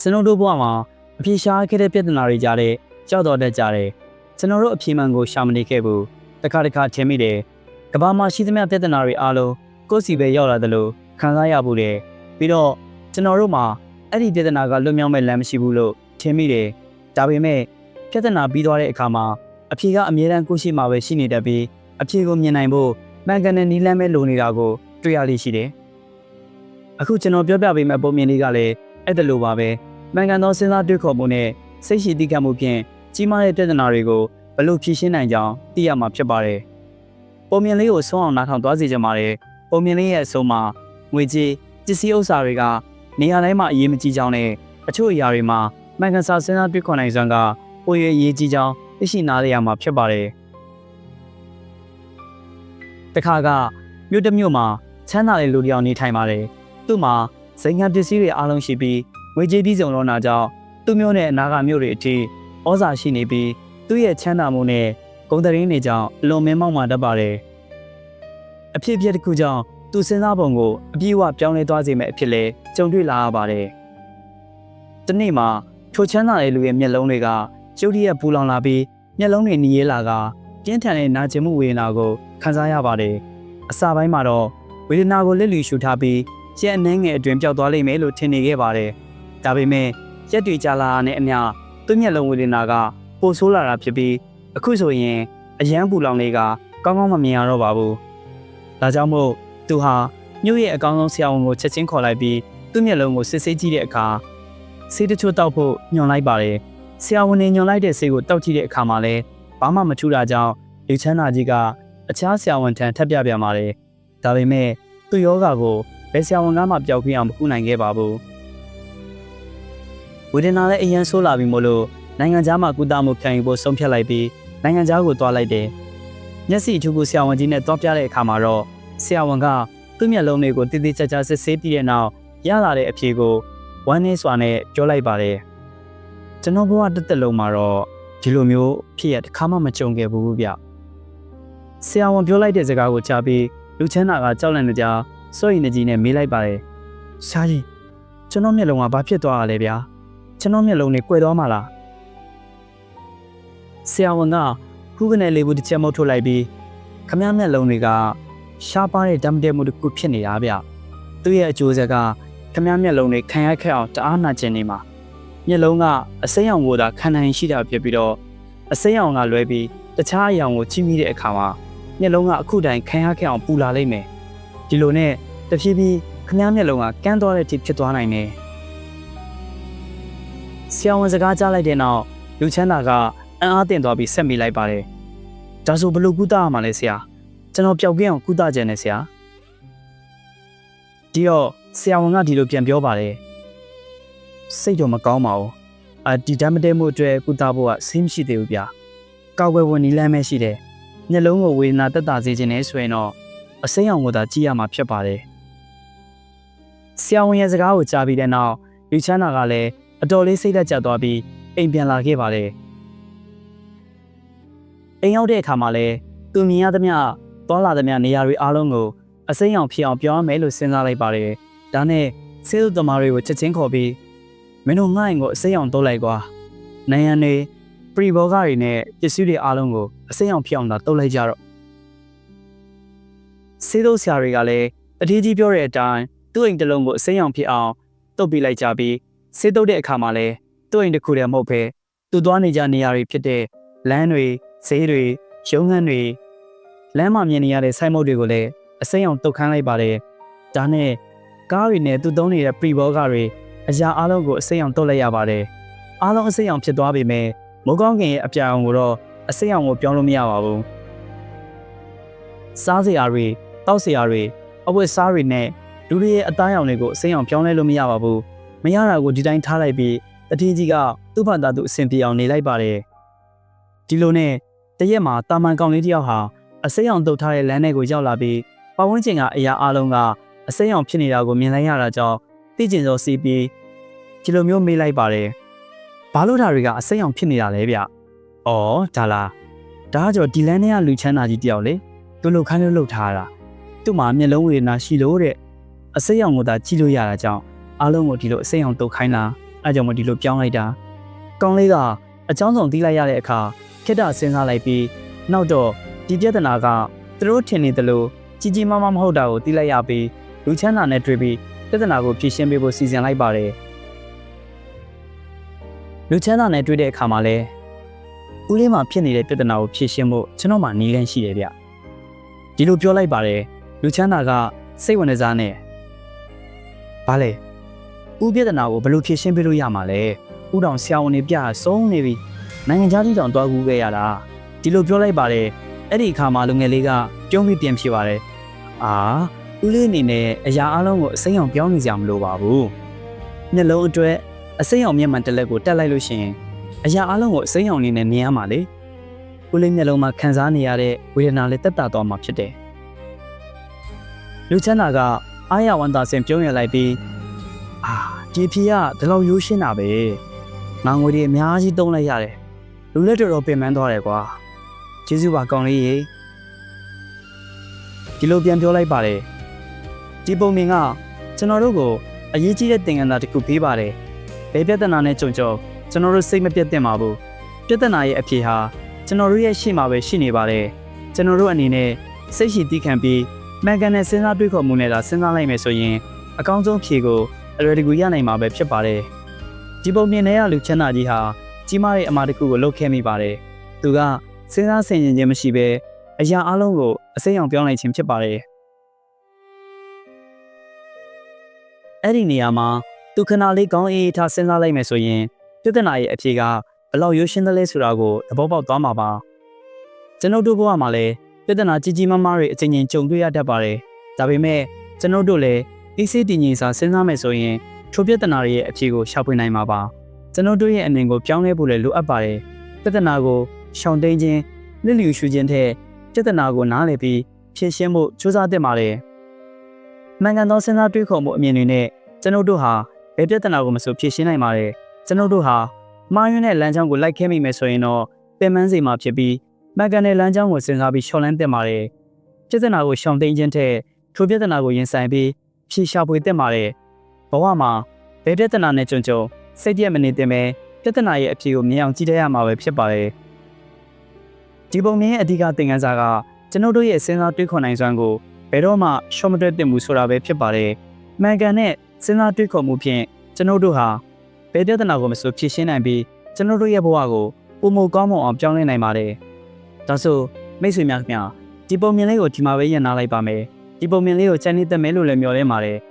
ကျွန်တော်တို့ဘဝမှာအပြေရှားခဲ့တဲ့ပြဿနာတွေကြားတဲ့ကြောက်တော်တတ်ကြတယ်ကျွန်တော်တို့အပြေမှန်ကိုရှာမနေခဲ့ဘူးတစ်ခါတစ်ခါထင်မိတယ်ကဘာမှာရှိသမျှပြဿနာတွေအားလုံးကိုယ့်စီပဲရောက်လာသလိုခံစားရဖို့တယ်ပြီးတော့ကျွန်တော်တို့မှာအဲ့ဒီပြဿနာကလွတ်မြောက်မဲ့လမ်းမရှိဘူးလို့ထင်မိတယ်ဒါပေမဲ့ပြဿနာပြီးသွားတဲ့အခါမှာအဖြေကအမြဲတမ်းကိုယ့်ရှိမှာပဲရှိနေတတ်ပြီးအဖြေကိုမြင်နိုင်ဖို့မှန်ကန်တဲ့နည်းလမ်းပဲလိုနေတာကိုတွေ့ရလိမ့်ရှိတယ်အခုကျွန်တော်ပြောပြပေးမယ့်ပုံမြင်လေးကလည်းအဲ့ဒါလိုပါပဲ မှန်ကန်သောစဉ်းစားတွေးခေါ်မှုနဲ့စိတ်ရှိတိကပ်မှုဖြင့်ကြီးမားတဲ့ပြဿနာတွေကိုဘယ်လိုဖြေရှင်းနိုင်ကြောင်းသိရမှာဖြစ်ပါတယ်ပုံမြင်လေးကိုဆုံးအောင်နားထောင်သွားစေချင်ပါတယ်ပုံမြင်လေးရဲ့အဆုံးမှာငွေကြေးပစ္စည်းဥစ္စာတွေကနေရာတိုင်းမှာအရေးမကြီးကြောင်းနဲ့အချို့အရာတွေမှာမှန်ကန်စာစဉ်းစားတွေးခေါ်နိုင်စွမ်းကပိုရအရေးကြီးကြောင်းသိရှိနားလည်ရမှာဖြစ်ပါတယ်တခါကမြို့တစ်မြို့မှာချမ်းသာတဲ့လူတစ်ယောက်နေထိုင်ပါတယ်သူ့မှာဇိမ်ခံပစ္စည်းတွေအားလုံးရှိပြီး ငွေကြေးပြည်စုံလုံးတာကြောင့်သူ့မြို့နဲ့အနာဂတ်မြို့တွေအထိဩဇာရှိနေပြီးသူ့ရဲ့ချမ်းသာမှုနဲ့ဂုဏ်သတင်းတွေကြောင့်အလွန်မင်းမောက်မှတတ်ပါတယ်အဖြစ်အပျက်တစ်ခုကြောင့်သူစဉ်းစားပုံကိုအပြည့်အဝပြောင်းလဲသွားစေမယ့်အဖြစ်လဲကြုံတွေ့လာရပါတယ်။ဒီနေ့မှာထိုချမ်းသာတဲ့လူရဲ့မျက်လုံးတွေကကျုပ်တရက်ပူလောင်လာပြီးမျက်လုံးတွေနီးရဲလာကပြင်းထန်တဲ့နာကျင်မှုဝေဒနာကိုခံစားရပါတယ်။အစပိုင်းမှာတော့ဝေဒနာကိုလက်လီရှူထားပြီးရက်အနှဲငယ်အတွင်းပျောက်သွားလိမ့်မယ်လို့ထင်နေခဲ့ပါတယ်။ ဒါပေမဲ့ရက်တွေကြာလာတဲ့အမျှသူ့မျက်လုံးဝေဒနာကပိုဆိုးလာတာဖြစ်ပြီးအခုဆိုရင်အယမ်းပူလောင်လေးကကောင်းကောင်းမမြင်ရတော့ပါဘူး။ဒါကြောင့်မို့သူဟာမြို့ရဲ့အကောင်းဆုံးဆရာဝန်ကိုချက်ချင်းခေါ်လိုက်ပြီးသူ့မျက်လုံးကိုစစ်ဆေးကြည့်တဲ့အခါဆေးတချို့တောက်ဖို့ညွှန်လိုက်ပါတယ်။ဆရာဝန်နေညွှန်လိုက်တဲ့ဆေးကိုတောက်ကြည့်တဲ့အခါမှာလည်းဘာမှမထူတာကြောင့်လူချမ်းသာကြီးကအခြားဆရာဝန်ထံထပ်ပြပြန်ပါတယ်။ဒါပေမဲ့သူ့ယောဂါကိုဘယ်ဆရာဝန်ကမှပျောက်ကင်းအောင်မကူနိုင်ခဲ့ပါဘူး။ ဝေဒနာလည်းအရင်ဆိုးလာပြီမို့လို့နိုင်ငံခြားမှာကုသမှုခံယူဖို့ဆုံးဖြတ်လိုက်ပြီးနိုင်ငံခြားကိုသွားလိုက်တယ်။မျက်စိအထူးကိုဆရာဝန်ကြီးနဲ့တွားပြတဲ့အခါမှာတော့ဆရာဝန်ကသူ့မျက်လုံးတွေကိုတိတိကျကျစစ်ဆေးပြီးတဲ့နောက်ရလာတဲ့အဖြေကိုဝမ်းနည်းစွာနဲ့ပြောလိုက်ပါတယ်။ကျွန်တော်ဘဝတစ်သက်လုံးမှာတော့ဒီလိုမျိုးဖြစ်ရတစ်ခါမှမကြုံခဲ့ဘူးဗျ။ဆရာဝန်ပြောလိုက်တဲ့စကားကိုကြားပြီးလူချမ်းသာကကြောက်လန့်နေကြစိုးရိမ်နေကြီးနဲ့မေးလိုက်ပါတယ်။ဆရာကြီးကျွန်တော်မျက်လုံးကဘာဖြစ်သွားတာလဲဗျာ။ ကျွန်တော်မျက်လုံးတွေကွယ်သွားမှလား။ဆရာဝန်ကခုကနေလေးဘူးတစ်ချက်မုတ်ထုတ်လိုက်ပြီးခမည်းမျက်လုံးတွေကရှားပါတဲ့ဓာတ်မတည့်မှုတစ်ခုဖြစ်နေတာဗျ။သူ့ရဲ့အကျိုးဆက်ကခမည်းမျက်လုံးတွေခံရခက်အောင်တအားနာကျင်နေမှာမျက်လုံးကအစိမ်းရောင်ကိုသာခံနိုင်ရှိတာဖြစ်ပြီးတော့အစိမ်းရောင်ကလွဲပြီးတခြားအရောင်ကိုချိမိတဲ့အခါမှာမျက်လုံးကအခုတိုင်ခံရခက်အောင်ပူလာလိမ့်မယ်။ဒီလိုနဲ့တဖြည်းဖြည်းခမည်းမျက်လုံးကကန်းသွားတဲ့အထိဖြစ်သွားနိုင်တယ်။ ဆရာဝန်စကားကြားလိုက်တဲ့နောက်လူချမ်းသာကအံ့အားသင့်သွားပြီးဆက်မိလိုက်ပါတယ်။ဒါဆိုဘယ်လိုကုသရမှာလဲဆရာ။ကျွန်တော်ပျောက်ကင်းအောင်ကုသကြတယ်ဆရာ။ဒီတော့ဆရာဝန်ကဒီလိုပြန်ပြောပါတယ်။စိတ်တော့မကောင်းပါဘူး။အာဒီဓာတ်မတဲမှုအတွက်ကုသဖို့ကဆင်းမရှိသေးဘူးဗျ။ကောက်ွယ်ဝင်နီလမ်းပဲရှိတယ်။မျက်လုံးကိုဝေဒနာတက်တာစေခြင်းနဲ့ဆိုရင်တော့အစိမ်းအောင်ကိုသာကြည့်ရမှာဖြစ်ပါတယ်။ဆရာဝန်ရဲ့စကားကိုကြားပြီးတဲ့နောက်လူချမ်းသာကလည်း အတော်လေးစိတ်သက်ကြသွားပြီးအိမ်ပြန်လာခဲ့ပါတယ်။အိမ်ရောက်တဲ့အခါမှာလည်းသူမြင်ရသမျှသွားလာသမျှနေရာတွေအားလုံးကိုအစိမ်းအောင်ဖြစ်အောင်ပြောရမယ်လို့စဉ်းစားလိုက်ပါတယ်။ဒါနဲ့ဆေးသူသမားတွေကိုချက်ချင်းခေါ်ပြီးမင်းတို့ငှားရင်ကိုအစိမ်းအောင်တိုးလိုက်ကွာ။နိုင်ရန်နေပရီဘောဂတွေနဲ့ပစ္စည်းတွေအားလုံးကိုအစိမ်းအောင်ဖြစ်အောင်သာတိုးလိုက်ကြတော့ဆေးသူဆရာတွေကလည်းအထီးကြီးပြောတဲ့အတိုင်းသူ့အိမ်တစ်လုံးကိုအစိမ်းအောင်ဖြစ်အောင်တုတ်ပြလိုက်ကြပြီး ဆေးတုတ်တဲ့အခါမှာလည်းသူ့အိမ်တစ်ခုတည်းမဟုတ်ဘဲသူသွားနေကြနေရာတွေဖြစ်တဲ့လမ်းတွေဈေးတွေရုံးခန်းတွေလမ်းမှာမြင်နေရတဲ့ဆိုင်မုတ်တွေကိုလည်းအစိမ်းအောင်တုတ်ခမ်းလိုက်ပါတယ်။ဒါနဲ့ကားတွေနဲ့သူသုံးနေတဲ့ပရီဘောဂတွေအရာအလုံးကိုအစိမ်းအောင်တုတ်လိုက်ရပါတယ်။အားလုံးအစိမ်းအောင်ဖြစ်သွားပေမဲ့မိုးကောင်းကင်ရဲ့အပြာအောင်ကိုတော့အစိမ်းအောင်ကိုပြောင်းလို့မရပါဘူး။စားစရာတွေတောက်စရာတွေအဝတ်စားတွေနဲ့လူတွေရဲ့အသားရောင်တွေကိုအစိမ်းအောင်ပြောင်းလဲလို့မရပါဘူး။ မရတာကိုဒီတိုင်းထားလိုက်ပြီးတတိကြီးကသူ့ဘာသာသူအဆင်ပြေအောင်နေလိုက်ပါတယ်။ဒီလိုနဲ့တရက်မှာတာမန်ကောင်လေးတယောက်ဟာအစိမ်းအောင်တုတ်ထားတဲ့လမ်းထဲကိုရောက်လာပြီးပဝန်းကျင်ကအရာအလုံးကအစိမ်းအောင်ဖြစ်နေတာကိုမြင်လိုက်ရတာကြောင့်သိကျင်စောစီးပြီးဒီလိုမျိုးမေးလိုက်ပါတယ်။ဘာလို့ဒါတွေကအစိမ်းအောင်ဖြစ်နေတာလဲဗျ။အော်ဒါလား။ဒါကကြောဒီလန်းထဲကလူချမ်းသာကြီးတယောက်လေ။သူ့လိုခိုင်းလို့လှုပ်ထားတာ။သူ့မှာမျက်လုံးဝေဒနာရှိလို့တဲ့အစိမ်းအောင်ကိုသာကြည့်လို့ရတာကြောင့် အလုံးကိုဒီလိုအစိမ်းအောင်တုတ်ခိုင်းတာအဲကြောင့်မဒီလိုပြောင်းလိုက်တာကောင်းလေးကအချောင်းဆောင်တီးလိုက်ရတဲ့အခါခိတ္တစဉ်းစားလိုက်ပြီးနောက်တော့ဒီပြဿနာကသူတို့ထင်နေသလိုကြီးကြီးမားမားမဟုတ်တာကိုတီးလိုက်ရပြီးလူချမ်းသာနဲ့တွေ့ပြီးပြဿနာကိုဖြေရှင်းပေးဖို့စီစဉ်လိုက်ပါတယ်လူချမ်းသာနဲ့တွေ့တဲ့အခါမှာလဲဦးလေးမှာဖြစ်နေတဲ့ပြဿနာကိုဖြေရှင်းဖို့ကျွန်တော်မှနီးလန်းရှိတယ်ဗျဒီလိုပြောလိုက်ပါတယ်လူချမ်းသာကစိတ်ဝင်စားနဲ့ဘာလဲ ဦးပြဿနာကိုဘယ်လိုဖြေရှင်းပေးလို့ရမှာလဲဦးတောင်ဆရာဝန်တွေပြဆုံးနေပြီနိုင်ငံခြားကြီးတောင်တွားကူးခဲ့ရတာဒီလိုပြောလိုက်ပါတယ်အဲ့ဒီအခါမှာလူငယ်လေးကပြုံးပြီးပြန်ဖြစ်ပါတယ်အာဦးလေးအနေနဲ့အရာအလုံးကိုအစိမ်းအောင်ပြောင်းနေကြမလို့ပါဘူးမျက်လုံးအတွက်အစိမ်းအောင်မျက်မှန်တစ်လက်ကိုတက်လိုက်လို့ရှိရင်အရာအလုံးကိုအစိမ်းအောင်နေနဲ့မြင်ရမှာလေဦးလေးမျက်လုံးမှာခံစားနေရတဲ့ဝေဒနာလေးတက်တာသွားမှာဖြစ်တယ်လူချမ်းသာကအားရဝန်တာစင်ပြုံးရလိုက်ပြီး အာဒီဖြီကဒီလောက်ရိုးရှင်းတာပဲငါငွေတွေအများကြီးတုံးလိုက်ရတယ်လူလက်တော်တော်ပင်ပန်းသွားတယ်ကွာကျေးဇူးပါကောင်းလေးရေဒီလိုပြန်ပြောလိုက်ပါတယ်ဒီပုံမြင်ကကျွန်တော်တို့ကိုအရေးကြီးတဲ့သင်ခန်းစာတစ်ခုပေးပါတယ်ဘယ်ပြဿနာနဲ့ကြုံကြုံကျွန်တော်တို့စိတ်မပြတ်သင့်ပါဘူးပြဿနာရဲ့အဖြေဟာကျွန်တော်တို့ရဲ့ရှေ့မှာပဲရှိနေပါတယ်ကျွန်တော်တို့အနေနဲ့စိတ်ရှိတီးခံပြီးမှန်ကန်တဲ့စဉ်းစားတွေးခေါ်မှုနဲ့သာစဉ်းစားလိုက်မယ်ဆိုရင်အကောင်းဆုံးဖြေကို အလွယ်တကူရနိုင်မှာပဲဖြစ်ပါတယ်ဒီပုံမြင်တဲ့လူချမ်းသာကြီးဟာကြီးမားတဲ့အမှားတစ်ခုကိုလုပ်ခဲ့မိပါတယ်သူကစဉ်းစားဆင်ခြင်ခြင်းမရှိဘဲအရာအလုံးကိုအစိမ်းအောင်ပြောင်းလိုက်ခြင်းဖြစ်ပါတယ်အဲ့ဒီနေရာမှာသူခဏလေးကောင်းအေးထားစဉ်းစားလိုက်မယ်ဆိုရင်ပြဿနာရဲ့အဖြေကဘလောက်ရိုးရှင်းသလဲဆိုတာကိုသဘောပေါက်သွားမှာပါကျွန်ုပ်တို့ဘဝမှာလည်းပြဿနာကြီးကြီးမားမားတွေအချိန်ချင်းကြုံတွေ့ရတတ်ပါတယ်ဒါပေမဲ့ကျွန်ုပ်တို့လည်း အေးဆေးတည်ငြိမ်စွာစဉ်းစားမယ်ဆိုရင်ထိုပြဿနာတွေရဲ့အဖြေကိုရှာဖွေနိုင်မှာပါကျွန်ုပ်တို့ရဲ့အမြင်ကိုပြောင်းလဲဖို့လည်းလိုအပ်ပါတယ်ပြဿနာကိုရှောင်တိန်ခြင်းလစ်လျူရှုခြင်းထက်ပြဿနာကိုနားလည်ပြီးဖြေရှင်းဖို့ကြိုးစားသင့်ပါတယ်မှန်ကန်သောစဉ်းစားတွေးခေါ်မှုအမြင်တွေနဲ့ကျွန်ုပ်တို့ဟာဘယ်ပြဿနာကိုမဆိုဖြေရှင်းနိုင်ပါတယ်ကျွန်ုပ်တို့ဟာမှားယွင်းတဲ့လမ်းကြောင်းကိုလိုက်ခဲမိမယ်ဆိုရင်တော့ပင်ပန်းစေမှာဖြစ်ပြီးမှန်ကန်တဲ့လမ်းကြောင်းကိုစဉ်းစားပြီးရှောင်လန်းသင့်ပါတယ်ပြဿနာကိုရှောင်တိန်ခြင်းထက်ထိုပြဿနာကိုရင်ဆိုင်ပြီး ဖြေရှာဖွေသင့်ပါတယ်ဘဝမှာဘယ်ပြဿနာနဲ့ကြုံကြုံစိတ်ပြည့်မနေသင့်ပဲပြဿနာရဲ့အဖြေကိုမြင်အောင်ကြည့်တတ်ရမှာပဲဖြစ်ပါတယ်ဒီပုံမြင်ရဲ့အဓိကသင်ခန်းစာကကျွန်ုပ်တို့ရဲ့စဉ်းစားတွေးခေါ်နိုင်စွမ်းကိုဘယ်တော့မှရှော့မတွဲသင့်ဘူးဆိုတာပဲဖြစ်ပါတယ်မှန်ကန်တဲ့စဉ်းစားတွေးခေါ်မှုဖြင့်ကျွန်ုပ်တို့ဟာဘယ်ပြဿနာကိုမဆိုဖြေရှင်းနိုင်ပြီးကျွန်တော်တို့ရဲ့ဘဝကိုပုံမကောင်းမွန်အောင်ပြောင်းလဲနိုင်ပါတယ်။ဒါဆိုမိတ်ဆွေများခင်ဗျာဒီပုံမြင်လေးကိုဒီမှာပဲရန်နာလိုက်ပါမယ်။ ဒီပုံမြင်လေးကိုချန်နေသက်မယ်လို့လည်းမျှော်လင့်ပါတယ်။